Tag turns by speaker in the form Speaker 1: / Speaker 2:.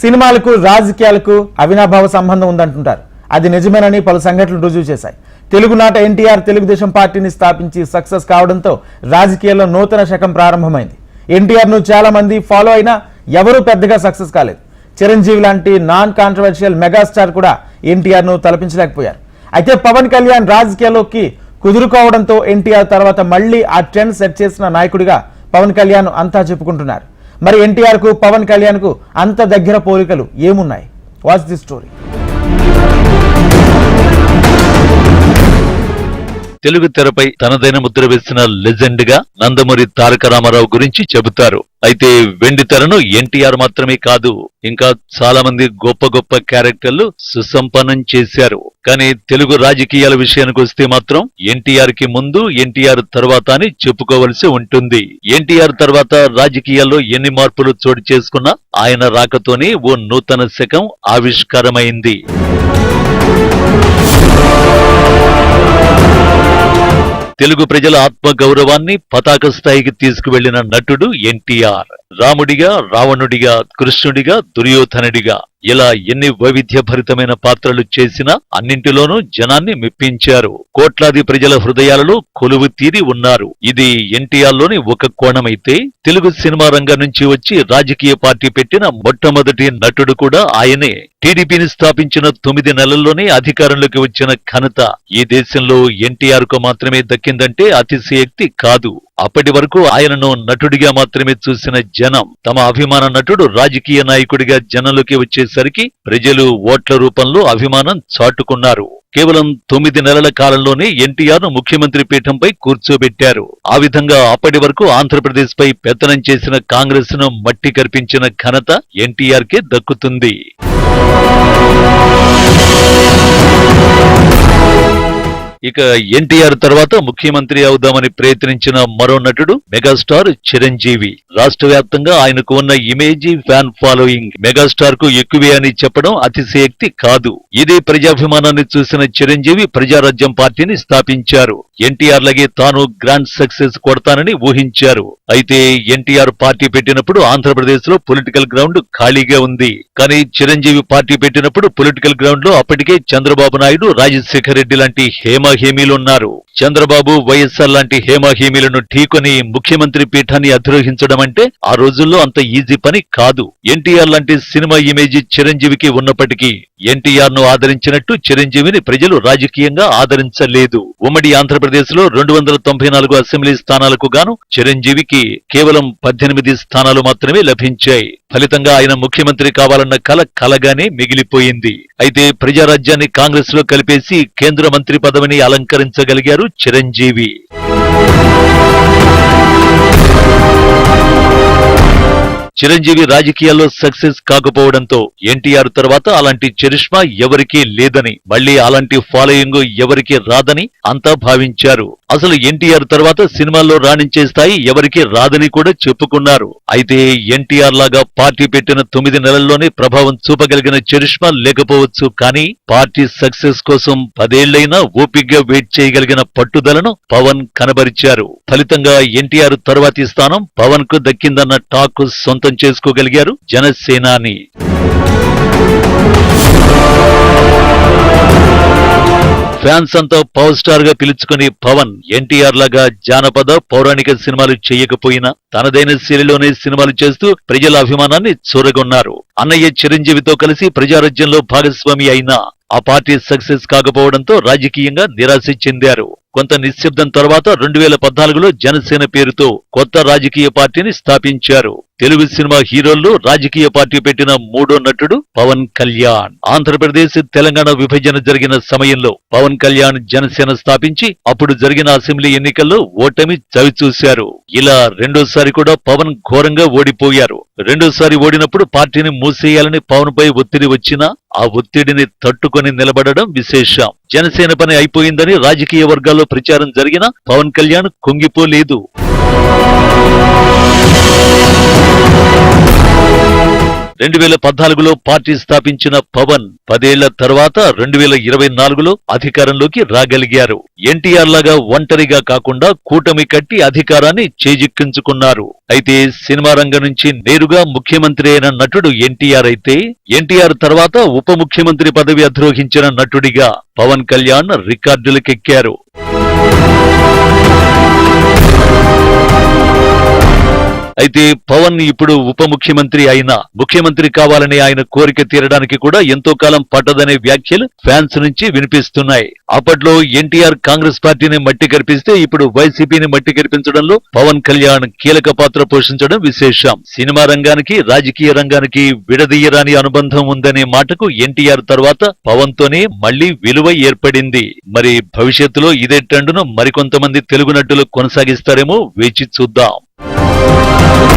Speaker 1: సినిమాలకు రాజకీయాలకు అవినాభావ సంబంధం ఉందంటుంటారు. అది నిజమేనని పలు సంఘటనలు రుజువు చేశాయి. తెలుగునాట ఎన్టీఆర్ తెలుగుదేశం పార్టీని స్థాపించి సక్సెస్ కావడంతో రాజకీయాల్లో నూతన శకం ప్రారంభమైంది. ఎన్టీఆర్ను చాలా మంది ఫాలో అయినా ఎవరూ పెద్దగా సక్సెస్ కాలేదు. చిరంజీవి లాంటి నాన్ కాంట్రవర్షియల్ మెగాస్టార్ కూడా ఎన్టీఆర్ను తలపించలేకపోయారు. అయితే పవన్ కళ్యాణ్ రాజకీయాల్లోకి కుదురుకోవడంతో ఎన్టీఆర్ తర్వాత మళ్ళీ ఆ ట్రెండ్ సెట్ చేసిన నాయకుడిగా పవన్ కళ్యాణ్ అంతా చెప్పుకుంటున్నారు. మరి ఎన్టీఆర్కు పవన్ కళ్యాణ్కు అంత దగ్గర పోలికలు ఏమున్నాయి? వాచ్ ది స్టోరీ
Speaker 2: తెలుగు తెరపై తనదైన ముద్ర వేసిన లెజెండ్గా నందమూరి తారక రామారావు గురించి చెబుతారు. అయితే వెండి తెరను ఎన్టీఆర్ మాత్రమే కాదు ఇంకా చాలా మంది గొప్ప గొప్ప క్యారెక్టర్లు సుసంపన్నం చేశారు. కానీ తెలుగు రాజకీయాల విషయానికి వస్తే మాత్రం ఎన్టీఆర్కి ముందు ఎన్టీఆర్ తర్వాత అని చెప్పుకోవలసి ఉంటుంది. ఎన్టీఆర్ తర్వాత రాజకీయాల్లో ఎన్ని మార్పులు చోటు చేసుకున్నా ఆయన రాకతోనే ఓ నూతన శకం ఆవిష్కారమైంది. తెలుగు ప్రజల ఆత్మ గౌరవాన్ని పతాక స్థాయికి తీసుకువెళ్ళిన నటుడు ఎన్టీఆర్. రాముడిగా రావణుడిగా కృష్ణుడిగా దుర్యోధనుడిగా. ఇలా ఎన్ని వైవిధ్యభరితమైన పాత్రలు చేసినా అన్నింటిలోనూ జనాన్ని మెప్పించారు. కోట్లాది ప్రజల హృదయాలలో కొలువు తీరి ఉన్నారు. ఇది ఎన్టీఆర్లోని ఒక కోణమైతే తెలుగు సినిమా రంగం నుంచి వచ్చి రాజకీయ పార్టీ పెట్టిన మొట్టమొదటి నటుడు కూడా ఆయనే. టీడీపీని స్థాపించిన తొమ్మిది నెలల్లోనే అధికారంలోకి వచ్చిన ఘనత ఈ దేశంలో ఎన్టీఆర్కు మాత్రమే దక్కిందంటే అతిశయక్తి కాదు. అప్పటి వరకు ఆయనను నటుడిగా మాత్రమే చూసిన జనం తమ అభిమాన నటుడు రాజకీయ నాయకుడిగా జనంలోకి వచ్చేసరికి ప్రజలు ఓట్ల రూపంలో అభిమానం చాటుకున్నారు. కేవలం తొమ్మిది నెలల కాలంలోనే ఎన్టీఆర్ను ముఖ్యమంత్రి పీఠంపై కూర్చోబెట్టారు. ఆ విధంగా అప్పటి వరకు ఆంధ్రప్రదేశ్ పై పెత్తనం చేసిన కాంగ్రెస్ను మట్టి కర్పించిన ఘనత ఎన్టీఆర్ కే దక్కుతుంది. ఇక ఎన్టీఆర్ తర్వాత ముఖ్యమంత్రి అవుదామని ప్రయత్నించిన మరో నటుడు మెగాస్టార్ చిరంజీవి. రాష్ట్ర వ్యాప్తంగా ఆయనకు ఉన్న ఇమేజ్ ఫ్యాన్ ఫాలోయింగ్ మెగాస్టార్కు ఎక్కువే అని చెప్పడం అతిశయక్తి కాదు. ఇదే ప్రజాభిమానాన్ని చూసిన చిరంజీవి ప్రజారాజ్యం పార్టీని స్థాపించారు. ఎన్టీఆర్ లాగే తాను గ్రాండ్ సక్సెస్ కొడతానని ఊహించారు. అయితే ఎన్టీఆర్ పార్టీ పెట్టినప్పుడు ఆంధ్రప్రదేశ్లో పొలిటికల్ గ్రౌండ్ ఖాళీగా ఉంది. కానీ చిరంజీవి పార్టీ పెట్టినప్పుడు పొలిటికల్ గ్రౌండ్లో అప్పటికే చంద్రబాబు నాయుడు రాజశేఖర రెడ్డి లాంటి హేమ హేమహేమీలున్నారు. చంద్రబాబు వైఎస్ఆర్ లాంటి హేమహేమీలను ఢీకొని ముఖ్యమంత్రి పీఠాన్ని అధిరోహించడం అంటే ఆ రోజుల్లో అంత ఈజీ పని కాదు. ఎన్టీఆర్ లాంటి సినిమా ఇమేజ్ చిరంజీవికి ఉన్నప్పటికీ ఎన్టీఆర్ను ఆదరించినట్టు చిరంజీవిని ప్రజలు రాజకీయంగా ఆదరించలేదు. ఉమ్మడి ఆంధ్రప్రదేశ్లో రెండు వందల తొంభై నాలుగు అసెంబ్లీ స్థానాలకు గాను చిరంజీవికి కేవలం పద్దెనిమిది స్థానాలు మాత్రమే లభించాయి. ఫలితంగా ఆయన ముఖ్యమంత్రి కావాలన్న కల కలగానే మిగిలిపోయింది. అయితే ప్రజారాజ్యాన్ని కాంగ్రెస్లో కలిపేసి కేంద్ర మంత్రి పదవిని అలంకరించగలిగారు చిరంజీవి. చిరంజీవి రాజకీయాల్లో సక్సెస్ కాకపోవడంతో ఎన్టీఆర్ తర్వాత అలాంటి చరిష్మా ఎవరికీ లేదని మళ్ళీ అలాంటి ఫాలోయింగ్ ఎవరికీ రాదని అంతా భావించారు. అసలు ఎన్టీఆర్ తర్వాత సినిమాల్లో రాణించే స్థాయి ఎవరికీ రాదని కూడా చెప్పుకున్నారు. అయితే ఎన్టీఆర్ లాగా పార్టీ పెట్టిన తొమ్మిది నెలల్లోనే ప్రభావం చూపగలిగిన చరిష్మా లేకపోవచ్చు కానీ పార్టీ సక్సెస్ కోసం పదేళ్ళైనా ఓపిగ్గా వెయిట్ చేయగలిగిన పట్టుదలను పవన్ కనబరిచారు. ఫలితంగా ఎన్టీఆర్ తర్వాతి స్థానం పవన్కు దక్కిందన్న టాక్ సొంత చేసుకోగలిగారు జనసేనాని. ఫ్యాన్స్ అంతా పవర్ స్టార్గా పిలుచుకుని పవన్ ఎన్టీఆర్ లాగా జానపద పౌరాణిక సినిమాలు చేయకపోయినా తనదైన శైలిలోనే సినిమాలు చేస్తూ ప్రజల అభిమానాన్ని చూరగొన్నారు. అన్నయ్య చిరంజీవితో కలిసి ప్రజారాజ్యంలో భాగస్వామి అయినా ఆ పార్టీ సక్సెస్ కాకపోవడంతో రాజకీయంగా నిరాశ చెందారు. కొంత నిశ్శబ్దం తర్వాత రెండు వేల పద్నాలుగులో జనసేన పేరుతో కొత్త రాజకీయ పార్టీని స్థాపించారు. తెలుగు సినిమా హీరోల్లో రాజకీయ పార్టీ పెట్టిన మూడో నటుడు పవన్ కళ్యాణ్. ఆంధ్రప్రదేశ్ తెలంగాణ విభజన జరిగిన సమయంలో పవన్ కళ్యాణ్ జనసేన స్థాపించి అప్పుడు జరిగిన అసెంబ్లీ ఎన్నికల్లో ఓటమి చవిచూశారు ఇలా రెండోసారి కూడా పవన్ ఘోరంగా ఓడిపోయారు. రెండోసారి ఓడినప్పుడు పార్టీని మూసేయాలని పవన్ పై ఒత్తిడి వచ్చినా ఆ ఒత్తిడిని తట్టుకొని నిలబడడం విశేషం. జనసేన పని అయిపోయిందని రాజకీయ వర్గాల్లో ప్రచారం జరిగినా పవన్ కళ్యాణ్ కుంగిపోలేదు. రెండు వేల పద్నాలుగులో పార్టీ స్థాపించిన పవన్ పదేళ్ళ తర్వాత రెండు వేల ఇరవై నాలుగులో అధికారంలోకి రాగలిగారు. ఎన్టీఆర్ లాగా ఒంటరిగా కాకుండా కూటమి కట్టి అధికారాన్ని చేజిక్కించుకున్నారు. అయితే సినిమా రంగం నుంచి నేరుగా ముఖ్యమంత్రి అయిన నటుడు ఎన్టీఆర్ అయితే ఎన్టీఆర్ తర్వాత ఉప ముఖ్యమంత్రి పదవి అధిరోహించిన నటుడిగా పవన్ కళ్యాణ్ రికార్డులకెక్కారు. అయితే పవన్ ఇప్పుడు ఉప ముఖ్యమంత్రి అయినా ముఖ్యమంత్రి కావాలనే ఆయన కోరిక తీరడానికి కూడా ఎంతో కాలం పట్టదనే వ్యాఖ్యలు ఫ్యాన్స్ నుంచి వినిపిస్తున్నాయి. అప్పట్లో ఎన్టీఆర్ కాంగ్రెస్ పార్టీని మట్టి కరిపిస్తే ఇప్పుడు వైసీపీని మట్టి కరిపించడంలో పవన్ కళ్యాణ్ కీలక పాత్ర పోషించడం విశేషం. సినిమా రంగానికి రాజకీయ రంగానికి విడదీయరాని అనుబంధం ఉందనే మాటకు ఎన్టీఆర్ తర్వాత పవన్ తోనే మళ్ళీ విలువ ఏర్పడింది. మరి భవిష్యత్తులో ఇదే ట్రెండ్ను మరికొంతమంది తెలుగు నటులు కొనసాగిస్తారేమో వేచి చూద్దాం. Thank you.